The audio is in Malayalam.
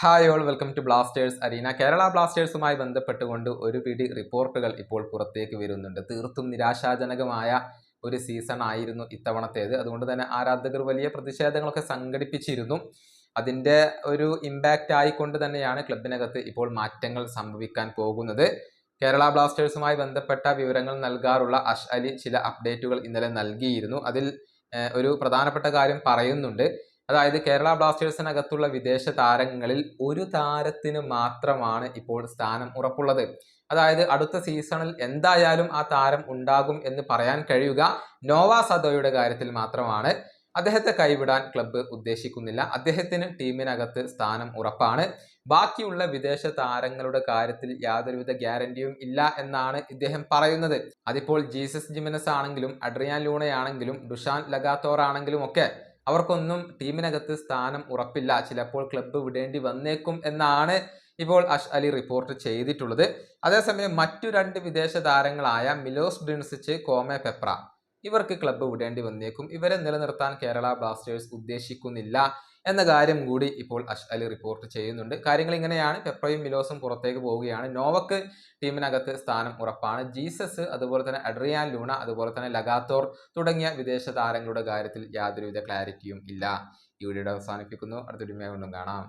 Hi all welcome to Blasters arena Kerala ബ്ലാസ്റ്റേഴ്സുമായി ബന്ധപ്പെട്ടുകൊണ്ട് ഒരു പിടി റിപ്പോർട്ടുകൾ ഇപ്പോൾ പുറത്തേക്ക് വരുന്നുണ്ട്. തീർത്തും നിരാശാജനകമായ ഒരു സീസൺ ആയിരുന്നു ഇത്തവണത്തേത്. അതുകൊണ്ട് തന്നെ ആരാധകർ വലിയ പ്രതിഷേധങ്ങളൊക്കെ സംഘടിപ്പിച്ചിരുന്നു. അതിന്റെ ഒരു ഇമ്പാക്റ്റ് ആയിക്കൊണ്ട് തന്നെയാണ് ക്ലബിനകത്ത് ഇപ്പോൾ മാറ്റങ്ങൾ സംഭവിക്കാൻ പോകുന്നത്. കേരള ബ്ലാസ്റ്റേഴ്സുമായി ബന്ധപ്പെട്ട വിവരങ്ങൾ നൽകാറുള്ള അഷ് അലി ചില അപ്ഡേറ്റുകൾ ഇന്നലെ നൽകിയിരുന്നു. അതിൽ ഒരു പ്രധാനപ്പെട്ട കാര്യം പറയുന്നുണ്ട്. അതായത് കേരള ബ്ലാസ്റ്റേഴ്സിനകത്തുള്ള വിദേശ താരങ്ങളിൽ ഒരു താരത്തിന് മാത്രമാണ് ഇപ്പോൾ സ്ഥാനം ഉറപ്പുള്ളത്. അതായത് അടുത്ത സീസണിൽ എന്തായാലും ആ താരം ഉണ്ടാകും എന്ന് പറയാൻ കഴിയുക നോവ സദോയുടെ കാര്യത്തിൽ മാത്രമാണ്. അദ്ദേഹത്തെ കൈവിടാൻ ക്ലബ്ബ് ഉദ്ദേശിക്കുന്നില്ല. അദ്ദേഹത്തിന് ടീമിനകത്ത് സ്ഥാനം ഉറപ്പാണ്. ബാക്കിയുള്ള വിദേശ താരങ്ങളുടെ കാര്യത്തിൽ യാതൊരുവിധ ഗ്യാരണ്ടിയും ഇല്ല എന്നാണ് ഇദ്ദേഹം പറയുന്നത്. അതിപ്പോൾ ജീസസ് ജിമിനസ് ആണെങ്കിലും അഡ്രിയാൻ ലൂണയാണെങ്കിലും ഡുഷാൻ ലഗാത്തോർ ആണെങ്കിലും ഒക്കെ അവർക്കൊന്നും ടീമിനകത്ത് സ്ഥാനം ഉറപ്പില്ല. ചിലപ്പോൾ ക്ലബ്ബ് വിടേണ്ടി വന്നേക്കും എന്നാണ് ഇപ്പോൾ അഷ് അലി റിപ്പോർട്ട് ചെയ്തിട്ടുള്ളത്. അതേസമയം മറ്റു രണ്ട് വിദേശ താരങ്ങളായ മിലോസ് ഡിൻസിച്ച് കോമെ പെപ്ര. ഇവർക്ക് ക്ലബ്ബ് വിടേണ്ടി വന്നേക്കും. ഇവരെ നിലനിർത്താൻ കേരള ബ്ലാസ്റ്റേഴ്സ് ഉദ്ദേശിക്കുന്നില്ല എന്ന കാര്യം കൂടി ഇപ്പോൾ അഷ് അലി റിപ്പോർട്ട് ചെയ്യുന്നുണ്ട്. കാര്യങ്ങൾ ഇങ്ങനെയാണ്. പെപ്രയും മിലോസും പുറത്തേക്ക് പോവുകയാണ്. നോവക്ക് ടീമിനകത്ത് സ്ഥാനം ഉറപ്പാണ്. ജീസസ് അതുപോലെ തന്നെ അഡ്രിയാൻ ലൂണ അതുപോലെ തന്നെ ലഗാത്തോർ തുടങ്ങിയ വിദേശ താരങ്ങളുടെ കാര്യത്തിൽ യാതൊരുവിധ ക്ലാരിറ്റിയും ഇല്ല. ഈ വീഡിയോ അവസാനിപ്പിക്കുന്നു. അടുത്തൊരു വീണ്ടും കാണാം.